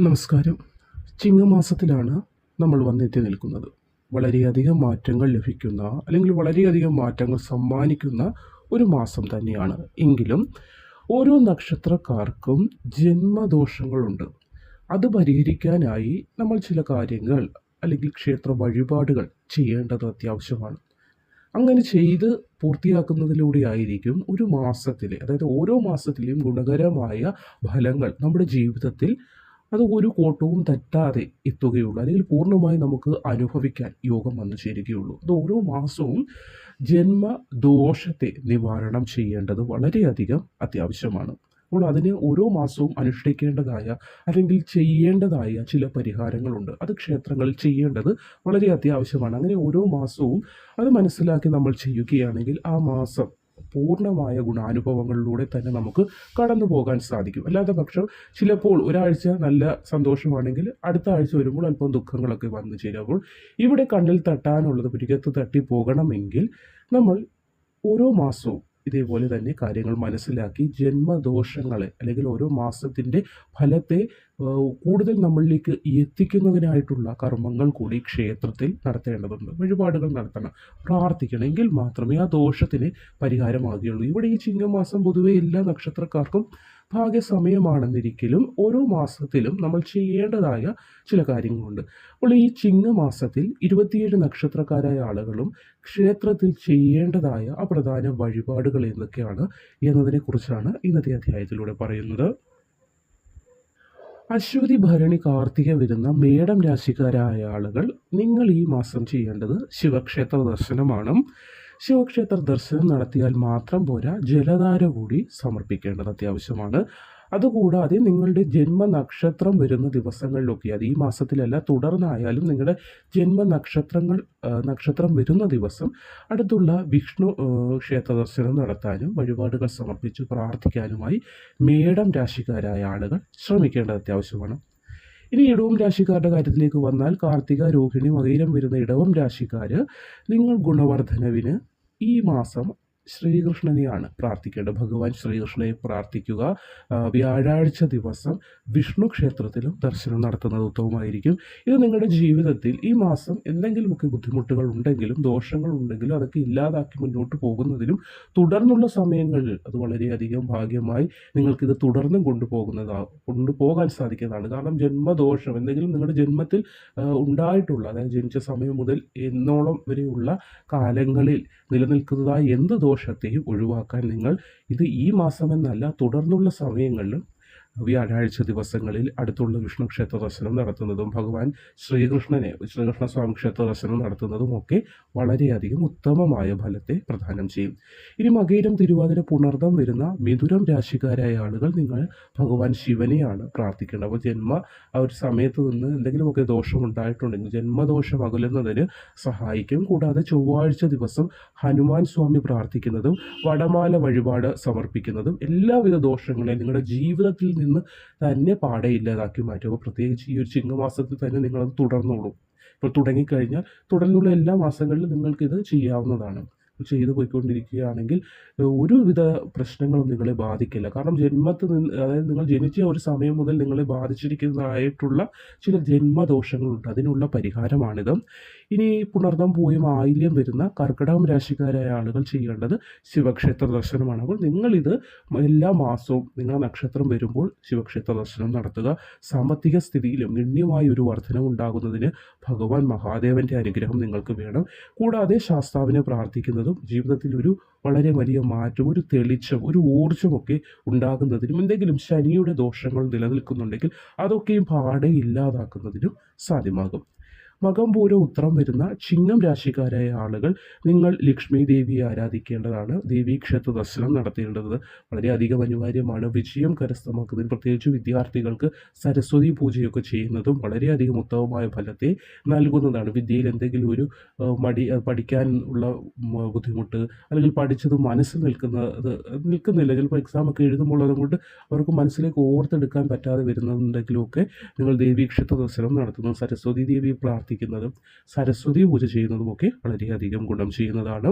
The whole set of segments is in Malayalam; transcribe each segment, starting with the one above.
നമസ്കാരം. ചിങ്ങമാസത്തിലാണ് നമ്മൾ വന്നെത്തി നിൽക്കുന്നത്. വളരെയധികം മാറ്റങ്ങൾ ലഭിക്കുന്ന അല്ലെങ്കിൽ വളരെയധികം മാറ്റങ്ങൾ സമ്മാനിക്കുന്ന ഒരു മാസം തന്നെയാണ്. എങ്കിലും ഓരോ നക്ഷത്രക്കാർക്കും ജന്മദോഷങ്ങളുണ്ട്. അത് പരിഹരിക്കാനായി നമ്മൾ ചില കാര്യങ്ങൾ അല്ലെങ്കിൽ ക്ഷേത്ര വഴിപാടുകൾ ചെയ്യേണ്ടത് അത്യാവശ്യമാണ്. അങ്ങനെ ചെയ്ത് പൂർത്തിയാക്കുന്നതിലൂടെ ആയിരിക്കും ഒരു മാസത്തിലെ അതായത് ഓരോ മാസത്തിലെയും ഗുണകരമായ ഫലങ്ങൾ നമ്മുടെ ജീവിതത്തിൽ അത് ഒരു കോട്ടവും തെറ്റാതെ എത്തുകയുള്ളൂ. അല്ലെങ്കിൽ പൂർണമായി നമുക്ക് അനുഭവിക്കാൻ യോഗം വന്നു ചേരുകയുള്ളൂ. അത് ഓരോ മാസവും ജന്മദോഷത്തെ നിവാരണം ചെയ്യേണ്ടത് വളരെയധികം അത്യാവശ്യമാണ്. അപ്പോൾ അതിന് ഓരോ മാസവും അനുഷ്ഠിക്കേണ്ടതായ അല്ലെങ്കിൽ ചെയ്യേണ്ടതായ ചില പരിഹാരങ്ങളുണ്ട്. അത് ക്ഷേത്രങ്ങളിൽ ചെയ്യേണ്ടത് വളരെ അത്യാവശ്യമാണ്. അങ്ങനെ ഓരോ മാസവും അത് മനസ്സിലാക്കി നമ്മൾ ചെയ്യുകയാണെങ്കിൽ ആ മാസം പൂർണമായ ഗുണാനുഭവങ്ങളിലൂടെ തന്നെ നമുക്ക് കടന്നു പോകാൻ സാധിക്കും. അല്ലാത്ത പക്ഷം ചിലപ്പോൾ ഒരാഴ്ച നല്ല സന്തോഷമാണെങ്കിൽ അടുത്ത ആഴ്ച വരുമ്പോൾ അല്പം ദുഃഖങ്ങളൊക്കെ വന്നു ചേരുമ്പോൾ ഇവിടെ കണ്ണിൽ തട്ടാനുള്ളത് പുരികത്ത് തട്ടി പോകണമെങ്കിൽ നമ്മൾ ഓരോ മാസവും ഇതേപോലെ തന്നെ കാര്യങ്ങൾ മനസ്സിലാക്കി ജന്മദോഷങ്ങളെ അല്ലെങ്കിൽ ഓരോ മാസത്തിന്റെ ഫലത്തെ കൂടുതൽ നമ്മളിലേക്ക് എത്തിക്കുന്നതിനായിട്ടുള്ള കർമ്മങ്ങൾ കൂടി ക്ഷേത്രത്തിൽ നടത്തേണ്ടതുണ്ട്. വഴിപാടുകൾ നടത്തണം. പ്രാർത്ഥിക്കണമെങ്കിൽ മാത്രമേ ആ ദോഷത്തിന് പരിഹാരമാകുകയുള്ളൂ. ഇവിടെ ഈ ചിങ്ങമാസം പൊതുവെ എല്ലാ നക്ഷത്രക്കാർക്കും ഭാഗ്യസമയമാണെന്നിരിക്കലും ഓരോ മാസത്തിലും നമ്മൾ ചെയ്യേണ്ടതായ ചില കാര്യങ്ങളുണ്ട്. അപ്പോൾ ഈ ചിങ്ങമാസത്തിൽ ഇരുപത്തിയേഴ് നക്ഷത്രക്കാരായ ആളുകളും ക്ഷേത്രത്തിൽ ചെയ്യേണ്ടതായ ആ പ്രധാന വഴിപാടുകൾ എന്തൊക്കെയാണ് എന്നതിനെക്കുറിച്ചാണ് ഇന്നത്തെ അധ്യായത്തിലൂടെ പറയുന്നത്. അശ്വതി ഭരണി കാർത്തിക വരുന്ന മേടം രാശിക്കാരായ ആളുകൾ നിങ്ങൾ ഈ മാസം ചെയ്യേണ്ടത് ശിവക്ഷേത്ര ദർശനമാണ്. ശിവക്ഷേത്ര ദർശനം നടത്തിയാൽ മാത്രം പോരാ ജലധാര കൂടി സമർപ്പിക്കേണ്ടത് അത്യാവശ്യമാണ്. അതുകൂടാതെ നിങ്ങളുടെ ജന്മനക്ഷത്രം വരുന്ന ദിവസങ്ങളിലൊക്കെ അത് ഈ മാസത്തിലല്ല തുടർന്നായാലും നിങ്ങളുടെ ജന്മനക്ഷത്രങ്ങൾ നക്ഷത്രം വരുന്ന ദിവസം അടുത്തുള്ള വിഷ്ണു ക്ഷേത്ര ദർശനം നടത്താനും വഴിപാടുകൾ സമർപ്പിച്ച് പ്രാർത്ഥിക്കാനുമായി മേടം രാശിക്കാരായ ആളുകൾ ശ്രമിക്കേണ്ടത് അത്യാവശ്യമാണ്. ഇനി ഇടവം രാശിക്കാരുടെ കാര്യത്തിലേക്ക് വന്നാൽ കാർത്തിക രോഹിണി മകയിരം വരുന്ന ഇടവം രാശിക്കാർ നിങ്ങൾ ഗുണവർദ്ധനവിന് ഈ മാസം ശ്രീകൃഷ്ണനെയാണ് പ്രാർത്ഥിക്കേണ്ടത്. ഭഗവാൻ ശ്രീകൃഷ്ണനെ പ്രാർത്ഥിക്കുക. വ്യാഴാഴ്ച ദിവസം വിഷ്ണു ക്ഷേത്രത്തിലും ദർശനം നടത്തുന്നത് ഉത്തമമായിരിക്കും. ഇത് നിങ്ങളുടെ ജീവിതത്തിൽ ഈ മാസം എന്തെങ്കിലുമൊക്കെ ബുദ്ധിമുട്ടുകൾ ഉണ്ടെങ്കിലും ദോഷങ്ങൾ ഉണ്ടെങ്കിലും അതൊക്കെ ഇല്ലാതാക്കി മുന്നോട്ട് പോകുന്നതിലും തുടർന്നുള്ള സമയങ്ങളിൽ അത് വളരെയധികം ഭാഗ്യമായി നിങ്ങൾക്കിത് തുടർന്നും കൊണ്ടുപോകുന്നതാ കൊണ്ടുപോകാൻ സാധിക്കുന്നതാണ്. കാരണം ജന്മദോഷം എന്തെങ്കിലും നിങ്ങളുടെ ജന്മത്തിൽ ഉണ്ടായിട്ടുള്ള അതായത് ജനിച്ച സമയം മുതൽ എന്നോളം വരെയുള്ള കാലങ്ങളിൽ നിലനിൽക്കുന്നതായ എന്ത് ദോഷത്തെയും ഒഴിവാക്കാൻ നിങ്ങൾ ഇത് ഈ മാസമെന്നല്ല തുടർന്നുള്ള സമയങ്ങളിലും വ്യാഴാഴ്ച ദിവസങ്ങളിൽ അടുത്തുള്ള വിഷ്ണു ക്ഷേത്ര ദർശനം നടത്തുന്നതും ഭഗവാൻ ശ്രീകൃഷ്ണനെ ശ്രീകൃഷ്ണ സ്വാമി ക്ഷേത്ര ദർശനം നടത്തുന്നതും ഒക്കെ വളരെയധികം ഉത്തമമായ ഫലത്തെ പ്രദാനം ചെയ്യും. ഇനി മകയിരം തിരുവാതിര പുണർദം വരുന്ന മിഥുരം രാശിക്കാരായ ആളുകൾ നിങ്ങൾ ഭഗവാൻ ശിവനെയാണ് പ്രാർത്ഥിക്കേണ്ടത്. അപ്പോൾ ജന്മ ആ ഒരു സമയത്ത് നിന്ന് എന്തെങ്കിലുമൊക്കെ ദോഷം ഉണ്ടായിട്ടുണ്ടെങ്കിൽ ജന്മദോഷം അകലുന്നതിന് സഹായിക്കും. കൂടാതെ ചൊവ്വാഴ്ച ദിവസം ഹനുമാൻ സ്വാമി പ്രാർത്ഥിക്കുന്നതും വടമാല വഴിപാട് സമർപ്പിക്കുന്നതും എല്ലാവിധ ദോഷങ്ങളെയും നിങ്ങളുടെ ജീവിതത്തിൽ നിന്ന് തന്നെ പാടെ ഇല്ലാതാക്കി മാറ്റും. അപ്പോൾ പ്രത്യേകിച്ച് ഈ ഒരു ചിങ്ങമാസത്തിൽ തന്നെ നിങ്ങളത് തുടർന്നോളൂ. ഇപ്പോൾ തുടങ്ങിക്കഴിഞ്ഞാൽ തുടർന്നുള്ള എല്ലാ മാസങ്ങളിലും നിങ്ങൾക്കിത് ചെയ്യാവുന്നതാണ്. ചെയ്തു പോയിക്കൊണ്ടിരിക്കുകയാണെങ്കിൽ ഒരുവിധ പ്രശ്നങ്ങളും നിങ്ങളെ ബാധിക്കില്ല. കാരണം ജന്മത്തിൽ നിന്ന് അതായത് നിങ്ങൾ ജനിച്ച ഒരു സമയം മുതൽ നിങ്ങളെ ബാധിച്ചിരിക്കുന്നതായിട്ടുള്ള ചില ജന്മദോഷങ്ങളുണ്ട്. അതിനുള്ള പരിഹാരമാണിത്. ഇനി പുണർന്നം പൂയം ആയില്യം വരുന്ന കർക്കിടകം രാശിക്കാരായ ആളുകൾ ചെയ്യേണ്ടത് ശിവക്ഷേത്ര ദർശനമാണ്. അപ്പോൾ നിങ്ങളിത് എല്ലാ മാസവും നിങ്ങളുടെ നക്ഷത്രം വരുമ്പോൾ ശിവക്ഷേത്ര ദർശനം നടത്തുക. സാമ്പത്തിക സ്ഥിതിയിലും ഗണ്യമായ ഒരു വർധനം ഉണ്ടാകുന്നതിന് ഭഗവാൻ മഹാദേവന്റെ അനുഗ്രഹം നിങ്ങൾക്ക് വേണം. കൂടാതെ ശാസ്താവിനെ പ്രാർത്ഥിക്കുന്നതും ജീവിതത്തിൽ ഒരു വളരെ വലിയ മാറ്റം ഒരു തെളിച്ചം ഒരു ഊർജമൊക്കെ ഉണ്ടാകുന്നതിനും എന്തെങ്കിലും ശനിയുടെ ദോഷങ്ങൾ നിലനിൽക്കുന്നുണ്ടെങ്കിൽ അതൊക്കെയും പാടെ ഇല്ലാതാക്കുന്നതിനും സാധ്യമാകും. മകം പൂര ഉത്തരം വരുന്ന ചിങ്ങം രാശിക്കാരായ ആളുകൾ നിങ്ങൾ ലക്ഷ്മി ദേവിയെ ആരാധിക്കേണ്ടതാണ്. ദേവീ ക്ഷേത്ര ദർശനം നടത്തേണ്ടത് വളരെയധികം അനിവാര്യമാണ്. വിജയം കരസ്ഥമാക്കുന്നതിന് പ്രത്യേകിച്ച് വിദ്യാർത്ഥികൾക്ക് സരസ്വതി പൂജയൊക്കെ ചെയ്യുന്നതും വളരെയധികം ഉത്തമമായ ഫലത്തെ നൽകുന്നതാണ്. വിദ്യയിൽ എന്തെങ്കിലും ഒരു മടി പഠിക്കാൻ ഉള്ള ബുദ്ധിമുട്ട് അല്ലെങ്കിൽ പഠിച്ചത് മനസ്സിൽ നിൽക്കുന്നത് നിൽക്കുന്നില്ല. ചിലപ്പോൾ എക്സാം ഒക്കെ എഴുതുമ്പോൾ കൊണ്ട് അവർക്ക് മനസ്സിലേക്ക് ഓർത്തെടുക്കാൻ പറ്റാതെ വരുന്നുണ്ടെങ്കിലുമൊക്കെ നിങ്ങൾ ദേവീ ക്ഷേത്ര ദർശനം നടത്തുന്നു. സരസ്വതി ദേവി പ്രാർത്ഥിക്കുന്നു. പ്രാർത്ഥിക്കുന്നതും സരസ്വതി പൂജ ചെയ്യുന്നതുമൊക്കെ വളരെയധികം ഗുണം ചെയ്യുന്നതാണ്.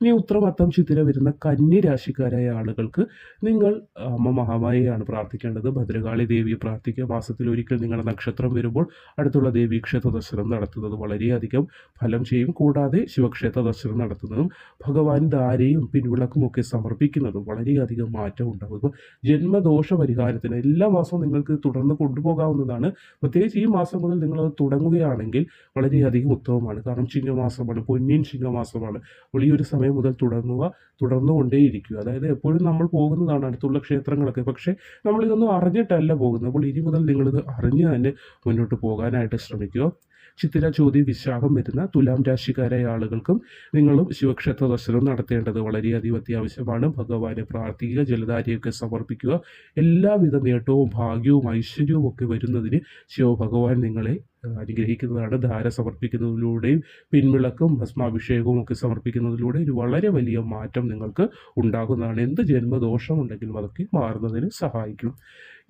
ഇനി ഉത്തരമത്തം ചിത്തിര വരുന്ന കന്നി രാശിക്കാരായ ആളുകൾക്ക് നിങ്ങൾ അമ്മ മഹാമായയാണ് പ്രാർത്ഥിക്കേണ്ടത്. ഭദ്രകാളി ദേവിയെ പ്രാർത്ഥിക്കുക. മാസത്തിൽ ഒരിക്കൽ നിങ്ങളുടെ നക്ഷത്രം വരുമ്പോൾ അടുത്തുള്ള ദേവീക്ഷേത്ര ദർശനം നടത്തുന്നത് വളരെയധികം ഫലം ചെയ്യും. കൂടാതെ ശിവക്ഷേത്ര ദർശനം നടത്തുന്നതും ഭഗവാൻ ധാരയും പിൻവിളക്കും ഒക്കെ സമർപ്പിക്കുന്നതും വളരെയധികം മാറ്റം ഉണ്ടാകും ഇപ്പോൾ ജന്മദോഷ പരിഹാരത്തിന് എല്ലാ മാസവും നിങ്ങൾക്ക് തുടർന്ന് കൊണ്ടുപോകാവുന്നതാണ്. പ്രത്യേകിച്ച് ഈ മാസം മുതൽ നിങ്ങളത് തുടങ്ങുകയാണെങ്കിൽ വളരെയധികം ഉത്തമമാണ് കാരണം ചിങ്ങമാസമാണ് പൊന്നിയൻ ചിങ്ങമാസമാണ്. അപ്പോൾ ഈ ഒരു സമയം മുതൽ തുടങ്ങുക തുടർന്നുകൊണ്ടേയിരിക്കുക. അതായത് എപ്പോഴും നമ്മൾ പോകുന്നതാണ് അടുത്തുള്ള ക്ഷേത്രങ്ങളൊക്കെ. പക്ഷേ നമ്മളിതൊന്നും അറിഞ്ഞിട്ടല്ല പോകുന്നത്. അപ്പോൾ ഇനി മുതൽ നിങ്ങളിത് അറിഞ്ഞ് തന്നെ മുന്നോട്ട് പോകാനായിട്ട് ശ്രമിക്കുക. ചിത്തിര ചോതി വിശാഖം വരുന്ന തുലാം രാശിക്കാരായ ആളുകൾക്കും നിങ്ങളും ശിവക്ഷേത്ര ദർശനം നടത്തേണ്ടത് വളരെയധികം അത്യാവശ്യമാണ്. ഭഗവാനെ പ്രാർത്ഥിക്കുക ജലധാരിയൊക്കെ സമർപ്പിക്കുക. എല്ലാവിധ നേട്ടവും ഭാഗ്യവും ഐശ്വര്യവും ഒക്കെ വരുന്നതിന് ശിവഭഗവാൻ നിങ്ങളെ അനുഗ്രഹിക്കുന്നതാണ് ധാര സമർപ്പിക്കുന്നതിലൂടെയും പിൻവിളക്കും ഭസ്മാഭിഷേകവും ഒക്കെ സമർപ്പിക്കുന്നതിലൂടെ ഒരു വളരെ വലിയ മാറ്റം നിങ്ങൾക്ക് ഉണ്ടാകുന്നതാണ്. എന്ത് ജന്മദോഷമുണ്ടെങ്കിലും അതൊക്കെ മാറുന്നതിന് സഹായിക്കും.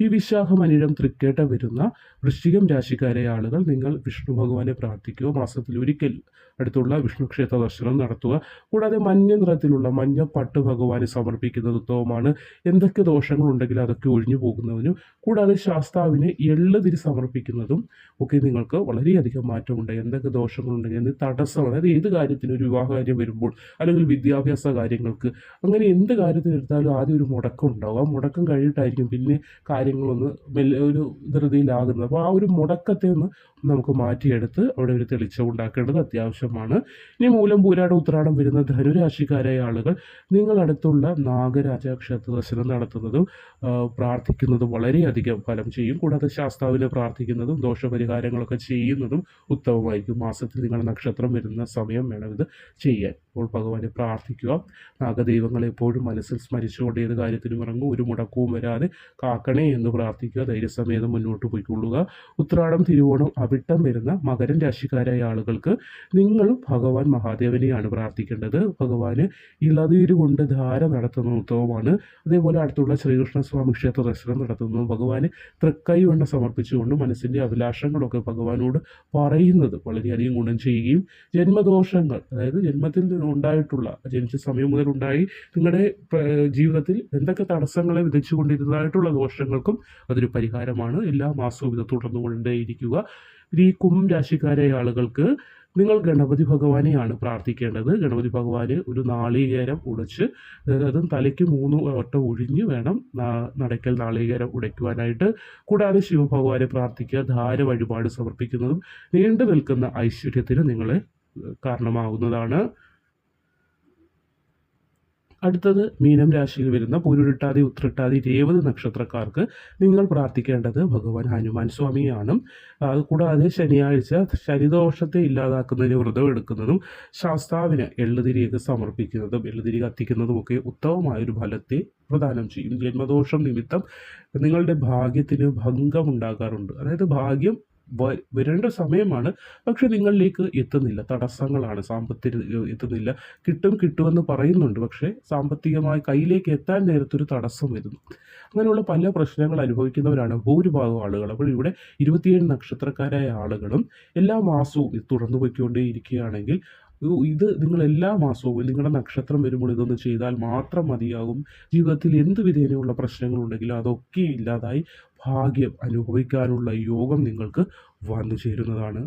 ഈ വിശാഖം അനിഴം തൃക്കേട്ട വരുന്ന വൃശ്ചികം രാശിക്കാരെ ആളുകൾ നിങ്ങൾ വിഷ്ണു ഭഗവാനെ പ്രാർത്ഥിക്കുക മാസത്തിൽ ഒരിക്കൽ അടുത്തുള്ള വിഷ്ണു ക്ഷേത്ര ദർശനം നടത്തുക. കൂടാതെ മഞ്ഞ നിറത്തിലുള്ള മഞ്ഞ പട്ട് ഭഗവാന് സമർപ്പിക്കുന്നത് ഉത്തമമാണ്. എന്തൊക്കെ ദോഷങ്ങളുണ്ടെങ്കിൽ അതൊക്കെ ഒഴിഞ്ഞു പോകുന്നതിനും കൂടാതെ ശാസ്താവിനെ എള്ളുതിരി സമർപ്പിക്കുന്നതും ഒക്കെ നിങ്ങൾക്ക് വളരെയധികം മാറ്റമുണ്ട്. എന്തൊക്കെ ദോഷങ്ങളുണ്ടെങ്കിൽ എന്ത് തടസ്സം അതായത് ഏത് കാര്യത്തിനും ഒരു വിവാഹ കാര്യം വരുമ്പോൾ അല്ലെങ്കിൽ വിദ്യാഭ്യാസ കാര്യങ്ങൾക്ക് അങ്ങനെ എന്ത് കാര്യത്തിനെടുത്താലും ആദ്യം ഒരു മുടക്കം ഉണ്ടാവും. ആ മുടക്കം കഴിഞ്ഞിട്ടായിരിക്കും പിന്നെ കാര്യങ്ങളൊന്ന് വലിയ ഒരു ധൃതിയിലാകുന്നത്. അപ്പോൾ ആ ഒരു മുടക്കത്തെ ഒന്ന് നമുക്ക് മാറ്റിയെടുത്ത് അവിടെ ഒരു തെളിച്ചം ഉണ്ടാക്കേണ്ടത് അത്യാവശ്യമാണ്. ഇനി മൂലം പൂരാട ഉത്രാടം വരുന്ന ധനുരാശിക്കാരായ ആളുകൾ നിങ്ങളടുത്തുള്ള നാഗരാജ ക്ഷേത്ര ദർശനം നടത്തുന്നതും പ്രാർത്ഥിക്കുന്നതും വളരെയധികം ഫലം ചെയ്യും. കൂടാതെ ശാസ്താവിനെ പ്രാർത്ഥിക്കുന്നതും ദോഷപരിഹാരങ്ങളൊക്കെ ചെയ്യുന്നതും ഉത്തമമായിരിക്കും. മാസത്തിൽ നിങ്ങളുടെ നക്ഷത്രം വരുന്ന സമയം വേണം ഇത് ചെയ്യാൻ. അപ്പോൾ ഭഗവാനെ പ്രാർത്ഥിക്കുക. നാഗദൈവങ്ങളെ എപ്പോഴും മനസ്സിൽ സ്മരിച്ചുകൊണ്ട് ഏത് കാര്യത്തിനും ഇറങ്ങും ഒരു മുടക്കവും വരാതെ കാക്കണേ എന്ന് പ്രാർത്ഥിക്കുക. ധൈര്യസമേതം മുന്നോട്ട് പോയിക്കൊള്ളുക. ഉത്രാടം തിരുവോണം അവിട്ടം വരുന്ന മകരൻ രാശിക്കാരായ ആളുകൾക്ക് നിങ്ങളും ഭഗവാൻ മഹാദേവനെയാണ് പ്രാർത്ഥിക്കേണ്ടത്. ഭഗവാന് ഇളതീര് കൊണ്ട് ധാര നടത്തുന്ന ഉത്സവമാണ്. അതേപോലെ അടുത്തുള്ള ശ്രീകൃഷ്ണസ്വാമി ക്ഷേത്ര ദർശനം നടത്തുന്നു. ഭഗവാന് തൃക്കൈ വണ്ണ സമർപ്പിച്ചുകൊണ്ട് മനസ്സിന്റെ അഭിലാഷങ്ങളൊക്കെ ഭഗവാനോട് പറയുന്നത്. വളരെയധികം ഗുണം ചെയ്യുകയും ജന്മദോഷങ്ങൾ അതായത് ജന്മത്തിൽ ഉണ്ടായിട്ടുള്ള ജനിച്ച സമയം മുതൽ ഉണ്ടായി നിങ്ങളുടെ ജീവിതത്തിൽ എന്തൊക്കെ തടസ്സങ്ങളെ വിധിച്ചുകൊണ്ടിരുന്നതായിട്ടുള്ള ദോഷങ്ങൾക്കും അതൊരു പരിഹാരമാണ്. എല്ലാ മാസവും ഇത് തുടർന്നുകൊണ്ടേയിരിക്കുക. ഈ കുംഭം രാശിക്കാരായ ആളുകൾക്ക് നിങ്ങൾ ഗണപതി ഭഗവാനെയാണ് പ്രാർത്ഥിക്കേണ്ടത്. ഗണപതി ഭഗവാന് ഒരു നാളികേരം ഉടച്ച് അതും തലയ്ക്ക് മൂന്ന് വട്ടം ഒഴിഞ്ഞ് വേണം നടക്കൽ നാളികേരം ഉടയ്ക്കുവാനായിട്ട്. കൂടാതെ ശിവഭഗവാനെ പ്രാർത്ഥിക്കുക ധാര വഴിപാട് സമർപ്പിക്കുന്നതും നീണ്ടു നിൽക്കുന്ന ഐശ്വര്യത്തിന് നിങ്ങളെ കാരണമാകുന്നതാണ്. അടുത്തത് മീനം രാശിയിൽ വരുന്ന പൂരുരുട്ടാതി ഉത്രട്ടാതി രേവതി നക്ഷത്രക്കാർക്ക് നിങ്ങൾ പ്രാർത്ഥിക്കേണ്ടത് ഭഗവാൻ ഹനുമാൻ സ്വാമിയാണ്. അതുകൂടാതെ ശനിയാഴ്ച ശനിദോഷത്തെ ഇല്ലാതാക്കുന്നതിന് വ്രതം എടുക്കുന്നതും ശാസ്താവിന് എള്ളുതിരിയൊക്കെ സമർപ്പിക്കുന്നതും എള്ളുതിരി കത്തിക്കുന്നതും ഒക്കെ ഉത്തമമായൊരു ഫലത്തെ പ്രദാനം ചെയ്യും. ജന്മദോഷം നിമിത്തം നിങ്ങളുടെ ഭാഗ്യത്തിന് ഭംഗം ഉണ്ടാകാറുണ്ട് അതായത് ഭാഗ്യം വരേണ്ട സമയമാണ്. പക്ഷെ നിങ്ങളിലേക്ക് എത്തുന്നില്ല. തടസ്സങ്ങളാണ്. സാമ്പത്തിക എത്തുന്നില്ല. കിട്ടും കിട്ടുമെന്ന് പറയുന്നുണ്ട്. പക്ഷേ സാമ്പത്തികമായി കയ്യിലേക്ക് എത്താൻ നേരത്തൊരു തടസ്സം വരുന്നു. അങ്ങനെയുള്ള പല പ്രശ്നങ്ങൾ അനുഭവിക്കുന്നവരാണ് ഭൂരിഭാഗം ആളുകൾ. അപ്പോൾ ഇവിടെ ഇരുപത്തിയേഴ് നക്ഷത്രക്കാരായ ആളുകളും എല്ലാ മാസവും തുടർന്നു പോയിക്കൊണ്ടേയിരിക്കുകയാണെങ്കിൽ ഇത് ഇത് നിങ്ങൾ എല്ലാ മാസവും നിങ്ങളുടെ നക്ഷത്രം വരുമ്പോൾ ഇതൊന്ന് ചെയ്താൽ മാത്രം മതിയാകും. ജീവിതത്തിൽ എന്ത് വിധേനയുള്ള പ്രശ്നങ്ങളുണ്ടെങ്കിലും അതൊക്കെ ഇല്ലാതായി ഭാഗ്യം അനുഭവിക്കാനുള്ള യോഗം നിങ്ങൾക്ക് വന്നു ചേരുന്നതാണ്.